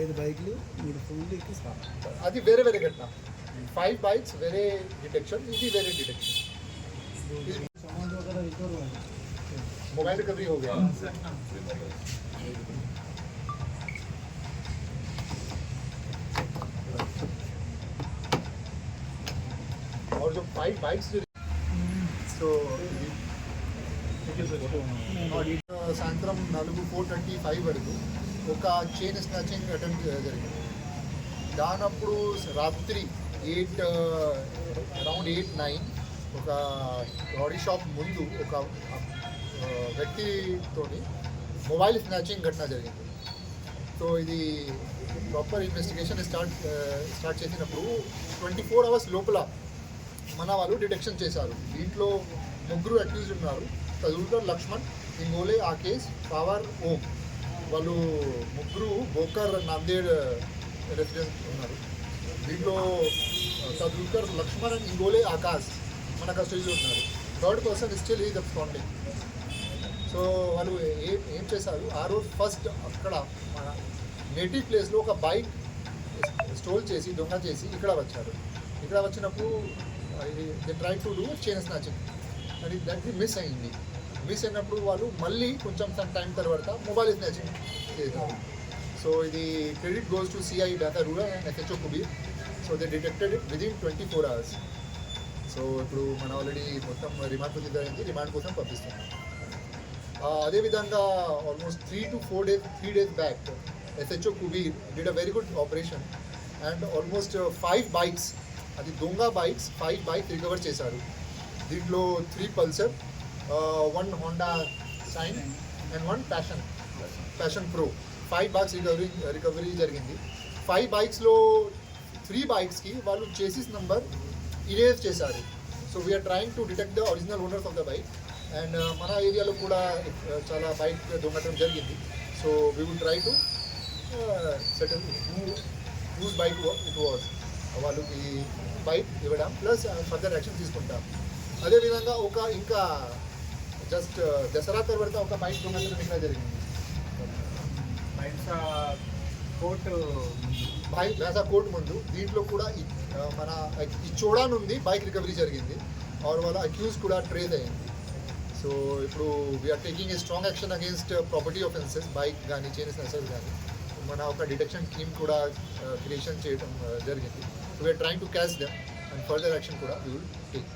ఐదు బైక్లు మూడు ఫోన్లు ఎక్కి స్పాట్ అది వేరే వేరే ఘటన ఫైవ్ బైక్స్ వేరే డిటెక్షన్ ఇది వేరే డిటెక్షన్ सामान वगैरह रिकवर हुआ है मोबाइल रिकवरी हो गया और जो फाइव बाइक्स जो సో సాయంత్రం నాలుగు ఫోర్ ట్వంటీ ఫైవ్ వరకు ఒక చైన్ స్నాచింగ్ అటెంప్ట్ జరిగింది. దానప్పుడు రాత్రి ఎయిట్ అరౌండ్ ఎయిట్ నైన్ ఒక బాడీ షాప్ ముందు ఒక వ్యక్తితోని మొబైల్ స్నాచింగ్ ఘటన జరిగింది. సో ఇది ప్రాపర్ ఇన్వెస్టిగేషన్ స్టార్ట్ స్టార్ట్ చేసినప్పుడు ట్వంటీ ఫోర్ అవర్స్ లోపల మన వాళ్ళు డిటెక్షన్ చేశారు. దీంట్లో ముగ్గురు అక్యూజ్ ఉన్నారు. తదుపరి లక్ష్మణ్ ఇంగోలే ఆకేష్ పవర్ ఓం. వాళ్ళు ముగ్గురు బోకర్ నాందేడ్ రెసిడెన్స్ ఉన్నారు. దీంట్లో తదుల్కర్ లక్ష్మణ్ అండ్ ఇంగోలే ఆకాష్ మన కస్టడీలో ఉన్నారు. థర్డ్ పర్సన్ స్టిల్ ఈ అబ్స్కాండింగ్ సో వాళ్ళు ఏం ఏం చేశారు? ఆ రోజు ఫస్ట్ అక్కడ మన నేటివ్ ప్లేస్లో ఒక బైక్ స్టోల్ చేసి దొంగ చేసి ఇక్కడ వచ్చారు. ఇక్కడ వచ్చినప్పుడు ఇది try to do chain snatching అది దానికి మిస్ అయింది మిస్ అయినప్పుడు వాళ్ళు మళ్ళీ కొంచెం టైం తర్వాత మొబైల్ స్నాచింగ్ సో ఇది credit goes to CI data rural and SHO Kubeer so they detected it within twenty four hours so ఇప్పుడు మన ఆల్రెడీ మొత్తం రిమాండ్ ప్రొసీజర్ రిమాండ్ కోసం పంపిస్తున్నాం. అదేవిధంగా almost three to four days three days back SHO Kubeer did a very good operation and almost five bikes అది దొంగ bikes five bikes recover చేశారు. దీంట్లో three Pulsar one Honda Shine and one Passion Passion Pro five bikes recovery recovery జరిగింది. Five బైక్స్లో three బైక్స్కి వాళ్ళు chassis number erase చేశారు. So we're trying to detect the original owners of the bike and మన ఏరియాలో కూడా చాలా bike దొంగతనం జరిగింది. So we would try to settle whose bike it was వాళ్ళకి బైక్ ఇవ్వడం ప్లస్ ఫర్దర్ యాక్షన్ తీసుకుంటాం. అదేవిధంగా ఒక ఇంకా జస్ట్ దసరా తర్వాత ఒక బైక్ దొంగతనం ఇంకా జరిగింది. కోర్టు బైక్ వేసా కోర్టు ముందు దీంట్లో కూడా మన ఈ చోడా నుండి బైక్ రికవరీ జరిగింది. ఆర్ వాళ్ళ అక్యూజ్ కూడా ట్రేస్ అయింది. సో ఇప్పుడు we're taking a strong action against property offences bike కానీ చైన్ స్నాచర్స్ కానీ మన ఒక డిటెక్షన్ టీమ్ కూడా క్రియేషన్ చేయడం జరిగింది. So we're trying to catch them and further action కూడా వీ విల్ టేక్